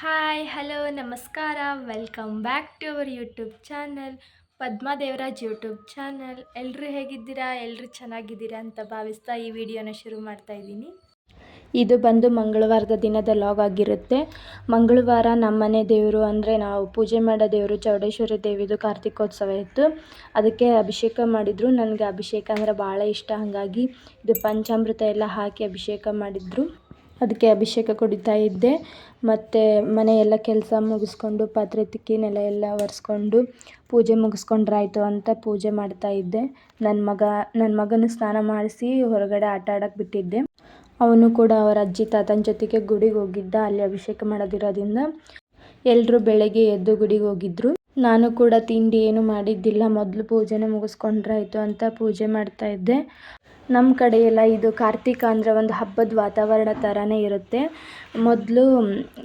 Hi, hello, ನಮಸ್ಕಾರ. Welcome back to our YouTube channel Padma Devaraj YouTube channel ಎಲ್ಲರೂ ಹೇಗಿದ್ದೀರಾ? ಎಲ್ಲರೂ ಚೆನ್ನಾಗಿದ್ದೀರಾ ಅಂತ ಭಾವಿಸ್ತಾ ಈ ವಿಡಿಯೋನ ಶುರು ಮಾಡ್ತಾ ಇದ್ದೀನಿ. ಇದು ಬಂದು ಮಂಗಳವಾರದ ದಿನದ ಲಾಗ್ ಆಗಿರುತ್ತೆ. ಮಂಗಳವಾರ ನಮ್ಮನೆ ದೇವರು ಅಂದರೆ ನಾವು ಪೂಜೆ ಮಾಡೋ ದೇವರು ಚೌಡೇಶ್ವರಿ ದೇವಿದು ಕಾರ್ತಿಕೋತ್ಸವ ಇತ್ತು. ಅದಕ್ಕೆ ಅಭಿಷೇಕ ಮಾಡಿದರು. ನನಗೆ ಅಭಿಷೇಕ ಅಂದರೆ ಭಾಳ ಇಷ್ಟ. ಹಾಗಾಗಿ ಇದು ಪಂಚಾಮೃತ ಎಲ್ಲ ಹಾಕಿ ಅಭಿಷೇಕ ಮಾಡಿದರು. ಅದಕ್ಕೆ ಅಭಿಷೇಕ ಕುಡಿತಾ ಇದ್ದೆ. ಮತ್ತು ಮನೆಯೆಲ್ಲ ಕೆಲಸ ಮುಗಿಸ್ಕೊಂಡು ಪಾತ್ರೆ ತಿಕ್ಕಿ ನೆಲ ಎಲ್ಲ ಒರೆಸ್ಕೊಂಡು ಪೂಜೆ ಮುಗಿಸ್ಕೊಂಡ್ರಾಯ್ತು ಅಂತ ಪೂಜೆ ಮಾಡ್ತಾ ಇದ್ದೆ. ನನ್ನ ಮಗ ನನ್ನ ಮಗನ ಸ್ನಾನ ಮಾಡಿಸಿ ಹೊರಗಡೆ ಆಟ ಆಡೋಕ್ಕೆ ಬಿಟ್ಟಿದ್ದೆ. ಅವನು ಕೂಡ ಅವರ ಅಜ್ಜಿ, ತಾತನ ಜೊತೆಗೆ ಗುಡಿಗೆ ಹೋಗಿದ್ದ. ಅಲ್ಲಿ ಅಭಿಷೇಕ ಮಾಡೋದಿರೋದ್ರಿಂದ ಎಲ್ಲರೂ ಬೆಳಗ್ಗೆ ಎದ್ದು ಗುಡಿಗೆ ಹೋಗಿದ್ರು. ನಾನು ಕೂಡ ತಿಂಡಿ ಏನು ಮಾಡಿದ್ದಿಲ್ಲ. ಮೊದಲು ಪೂಜೆನೇ ಮುಗಿಸ್ಕೊಂಡ್ರಾಯ್ತು ಅಂತ ಪೂಜೆ ಮಾಡ್ತಾ ಇದ್ದೆ. ನಮ್ಮ ಕಡೆ ಎಲ್ಲ ಇದು ಕಾರ್ತಿಕ ಅಂದರೆ ಒಂದು ಹಬ್ಬದ ವಾತಾವರಣ ಥರನೇ ಇರುತ್ತೆ. ಮೊದಲು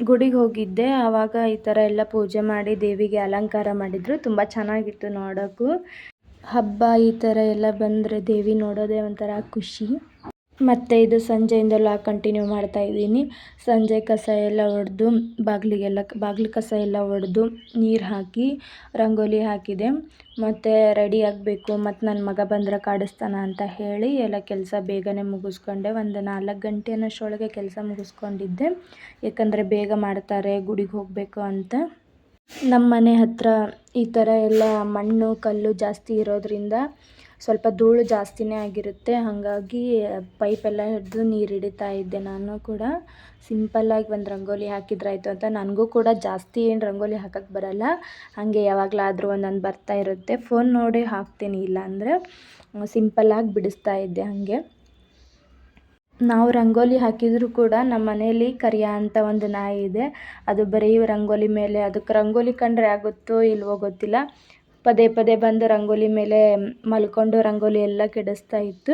ಗುಡಿಗೆ ಹೋಗಿದ್ದೆ ಆವಾಗ ಈ ಥರ ಎಲ್ಲ ಪೂಜೆ ಮಾಡಿ ದೇವಿಗೆ ಅಲಂಕಾರ ಮಾಡಿದರು. ತುಂಬ ಚೆನ್ನಾಗಿತ್ತು ನೋಡೋಕ್ಕೂ ಹಬ್ಬ ಈ ಥರ ಎಲ್ಲ ಬಂದರೆ ದೇವಿ ನೋಡೋದೇ ಒಂಥರ ಖುಷಿ. ಮತ್ತು ಇದು ಸಂಜೆಯಿಂದಲೂ ಕಂಟಿನ್ಯೂ ಮಾಡ್ತಾ ಇದ್ದೀನಿ. ಸಂಜೆ ಕಸ ಎಲ್ಲ ಹೊಡೆದು ಬಾಗಿಲಿಗೆಲ್ಲ, ಬಾಗಿಲು ಕಸ ಎಲ್ಲ ಹೊಡೆದು ನೀರು ಹಾಕಿ, ರಂಗೋಲಿ ಹಾಕಿದೆ. ಮತ್ತು ರೆಡಿ ಆಗಬೇಕು ಮತ್ತು ನನ್ನ ಮಗ ಬಂದರೆ ಕಾಡಿಸ್ತಾನ ಅಂತ ಹೇಳಿ ಎಲ್ಲ ಕೆಲಸ ಬೇಗನೆ ಮುಗಿಸ್ಕೊಂಡೆ. ಒಂದು ನಾಲ್ಕು ಗಂಟೆ ಅನ್ನೋಷ್ಟರೊಳಗೆ ಕೆಲಸ ಮುಗಿಸ್ಕೊಂಡಿದ್ದೆ. ಯಾಕಂದರೆ ಬೇಗ ಮಾಡ್ತಾರೆ, ಗುಡಿಗೆ ಹೋಗಬೇಕು ಅಂತ. ನಮ್ಮ ಮನೆ ಹತ್ತಿರ ಈ ಥರ ಎಲ್ಲ ಮಣ್ಣು, ಕಲ್ಲು ಜಾಸ್ತಿ ಇರೋದರಿಂದ ಸ್ವಲ್ಪ ಧೂಳು ಜಾಸ್ತಿನೇ ಆಗಿರುತ್ತೆ. ಹಾಗಾಗಿ ಪೈಪೆಲ್ಲ ಹಿಡಿದು ನೀರು ಹಿಡಿತಾ ಇದ್ದೆ ನಾನು ಕೂಡ. ಸಿಂಪಲ್ಲಾಗಿ ಒಂದು ರಂಗೋಲಿ ಹಾಕಿದ್ರಾಯ್ತು ಅಂತ. ನನಗೂ ಕೂಡ ಜಾಸ್ತಿ ಏನು ರಂಗೋಲಿ ಹಾಕಕ್ಕೆ ಬರಲ್ಲ. ಹಾಗೆ ಯಾವಾಗಲಾದರೂ ಒಂದೊಂದು ಬರ್ತಾ ಇರುತ್ತೆ. ಫೋನ್ ನೋಡಿ ಹಾಕ್ತೀನಿ, ಇಲ್ಲ ಅಂದರೆ ಸಿಂಪಲ್ಲಾಗಿ ಬಿಡಿಸ್ತಾ ಇದ್ದೆ ಹಾಗೆ. ನಾವು ರಂಗೋಲಿ ಹಾಕಿದರೂ ಕೂಡ ನಮ್ಮ ಮನೇಲಿ ಕರಿಯ ಅಂತ ಒಂದು ನಾಯಿ ಇದೆ. ಅದು ಬರೀ ರಂಗೋಲಿ ಮೇಲೆ ಅದಕ್ಕೆ ರಂಗೋಲಿ ಕಂಡ್ರೆ ಆಗುತ್ತೋ ಇಲ್ವೋ ಗೊತ್ತಿಲ್ಲ. ಪದೇ ಪದೇ ಬಂದು ರಂಗೋಲಿ ಮೇಲೆ ಮಲ್ಕೊಂಡು ರಂಗೋಲಿ ಎಲ್ಲ ಕೆಡಿಸ್ತಾ ಇತ್ತು.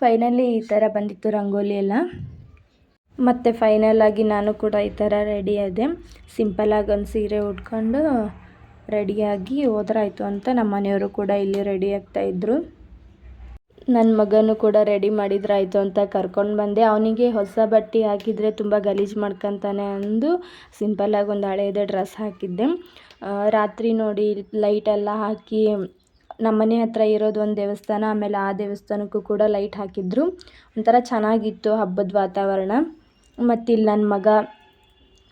ಫೈನಲಿ ಈ ಥರ ಬಂದಿತ್ತು ರಂಗೋಲಿ ಎಲ್ಲ. ಮತ್ತು ಫೈನಲಾಗಿ ನಾನು ಕೂಡ ಈ ಥರ ರೆಡಿ ಆದೆ. ಸಿಂಪಲಾಗಿ ಒಂದು ಸೀರೆ ಉಟ್ಕೊಂಡು ರೆಡಿಯಾಗಿ ಹೋದ್ರಾಯ್ತು ಅಂತ ನಮ್ಮ ಮನೆಯವರು ಕೂಡ ಇಲ್ಲಿ ರೆಡಿ ಆಗ್ತಾಯಿದ್ರು ನನ್ನ ಮಗನೂ ಕೂಡ ರೆಡಿ ಮಾಡಿದ್ರಾಯ್ತು ಅಂತ ಕರ್ಕೊಂಡು ಬಂದೆ. ಅವನಿಗೆ ಹೊಸ ಬಟ್ಟೆ ಹಾಕಿದರೆ ತುಂಬ ಗಲೀಜು ಮಾಡ್ಕೊತಾನೆ ಅಂದು ಸಿಂಪಲ್ಲಾಗಿ ಒಂದು ಹಳೆಯದೇ ಡ್ರೆಸ್ ಹಾಕಿದ್ದೆ. ರಾತ್ರಿ ನೋಡಿ ಲೈಟೆಲ್ಲ ಹಾಕಿ ನಮ್ಮ ಮನೆ ಹತ್ತಿರ ಇರೋದು ಒಂದು ದೇವಸ್ಥಾನ, ಆಮೇಲೆ ಆ ದೇವಸ್ಥಾನಕ್ಕೂ ಕೂಡ ಲೈಟ್ ಹಾಕಿದ್ರು. ಒಂಥರ ಚೆನ್ನಾಗಿತ್ತು ಹಬ್ಬದ ವಾತಾವರಣ. ಮತ್ತು ಇಲ್ಲಿ ನನ್ನ ಮಗ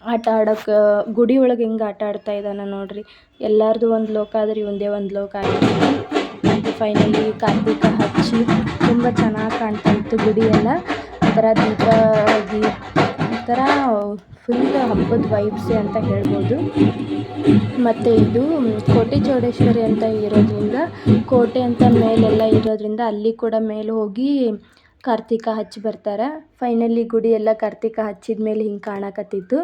ಆಟ ಆಡೋಕ್ಕೆ ಗುಡಿ ಒಳಗೆ ಹೆಂಗೆ ಆಟ ಆಡ್ತಾ ಇದ್ದಾನೆ ನೋಡಿರಿ. ಎಲ್ಲರದು ಒಂದು ಲೋಕ ಆದ್ರೆ ಒಂದೇ ಒಂದು ಲೋಕ ಆಗಿದೆ. ಫೈನಲಿ ಕಾರ್ತಿಕ ಹಚ್ಚಿ ತುಂಬ ಚೆನ್ನಾಗಿ ಕಾಣ್ತಾ ಇತ್ತು ಗುಡಿ ಎಲ್ಲ ಒಂಥರ ದೀಪ ಒಂಥರ ಫುಲ್ ಹಬ್ಬದ ವೈಬ್ಸ್ ಅಂತ ಹೇಳ್ಬೋದು. ಮತ್ತು ಇದು ಕೋಟೆ ಚೌಡೇಶ್ವರಿ ಅಂತ ಇರೋದ್ರಿಂದ, ಕೋಟೆ ಅಂತ ಮೇಲೆಲ್ಲ ಇರೋದ್ರಿಂದ ಅಲ್ಲಿ ಕೂಡ ಮೇಲೆ ಹೋಗಿ ಕಾರ್ತಿಕ ಹಚ್ಚಿ ಬರ್ತಾರೆ. ಫೈನಲಿ ಗುಡಿ ಎಲ್ಲ ಕಾರ್ತಿಕ ಹಚ್ಚಿದ ಮೇಲೆ ಹಿಂಗೆ ಕಾಣಕತ್ತಿತ್ತು.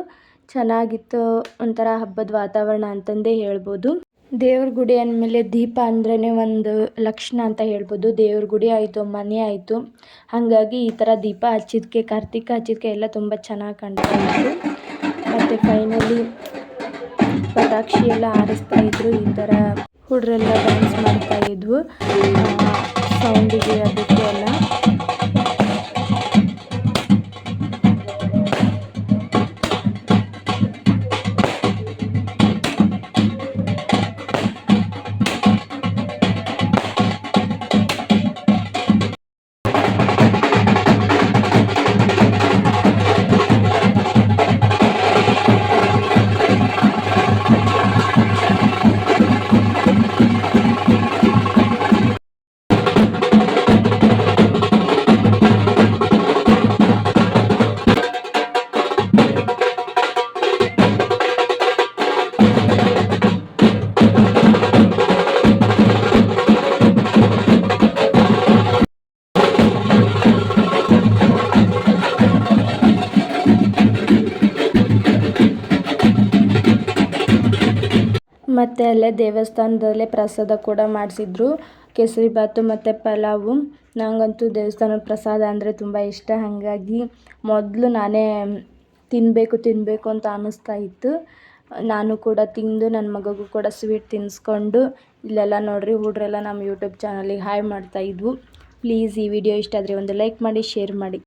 ಚೆನ್ನಾಗಿತ್ತು ಒಂಥರ ಹಬ್ಬದ ವಾತಾವರಣ ಅಂತಂದೇ ಹೇಳ್ಬೋದು. ದೇವ್ರ ಗುಡಿ ಅಂದಮೇಲೆ ದೀಪ ಅಂದ್ರೇ ಒಂದು ಲಕ್ಷಣ ಅಂತ ಹೇಳ್ಬೋದು. ದೇವ್ರ ಗುಡಿ ಆಯಿತು, ಮನೆ ಆಯಿತು. ಹಾಗಾಗಿ ಈ ಥರ ದೀಪ ಹಚ್ಚಿದ್ಕೆ, ಕಾರ್ತಿಕ ಹಚ್ಚಿದ್ಕೆ ಎಲ್ಲ ತುಂಬ ಚೆನ್ನಾಗಿ ಕಾಣ್ತಾ ಇತ್ತು. ಮತ್ತು ಫೈನಲಿ ಪಟಾಕ್ಷಿ ಎಲ್ಲ ಹಾರಿಸ್ತಾ ಇದ್ರು, ಈ ಥರ ಹುಡುಗರೆಲ್ಲ ಡ್ಯಾನ್ಸ್ ಮಾಡ್ತಾ ಇದ್ವು. ಸೌಂಡಿಗೆ ಅದಕ್ಕೆ ಎಲ್ಲ. ಮತ್ತು ಅಲ್ಲೇ ದೇವಸ್ಥಾನದಲ್ಲೇ ಪ್ರಸಾದ ಕೂಡ ಮಾಡಿಸಿದ್ರು. ಕೇಸರಿಬಾತು ಮತ್ತು ಪಲಾವು. ನನಗಂತೂ ದೇವಸ್ಥಾನದ ಪ್ರಸಾದ ಅಂದರೆ ತುಂಬ ಇಷ್ಟ. ಹಾಗಾಗಿ ಮೊದಲು ನಾನೇ ತಿನ್ನಬೇಕು ತಿನ್ನಬೇಕು ಅಂತ ಅನ್ನಿಸ್ತಾ ಇತ್ತು. ನಾನು ಕೂಡ ತಿಂದು ನನ್ನ ಮಗಗೂ ಕೂಡ ಸ್ವೀಟ್ ತಿನ್ನಿಸ್ಕೊಂಡು ಇಲ್ಲೆಲ್ಲ ನೋಡಿರಿ, ಹುಡ್ರೆಲ್ಲ ನಮ್ಮ ಯೂಟ್ಯೂಬ್ ಚಾನಲಿಗೆ ಹಾಯ್ ಮಾಡ್ತಾಯಿದ್ವು ಪ್ಲೀಸ್ ಈ ವಿಡಿಯೋ ಇಷ್ಟ ಆದರೆ ಒಂದು ಲೈಕ್ ಮಾಡಿ ಶೇರ್ ಮಾಡಿ.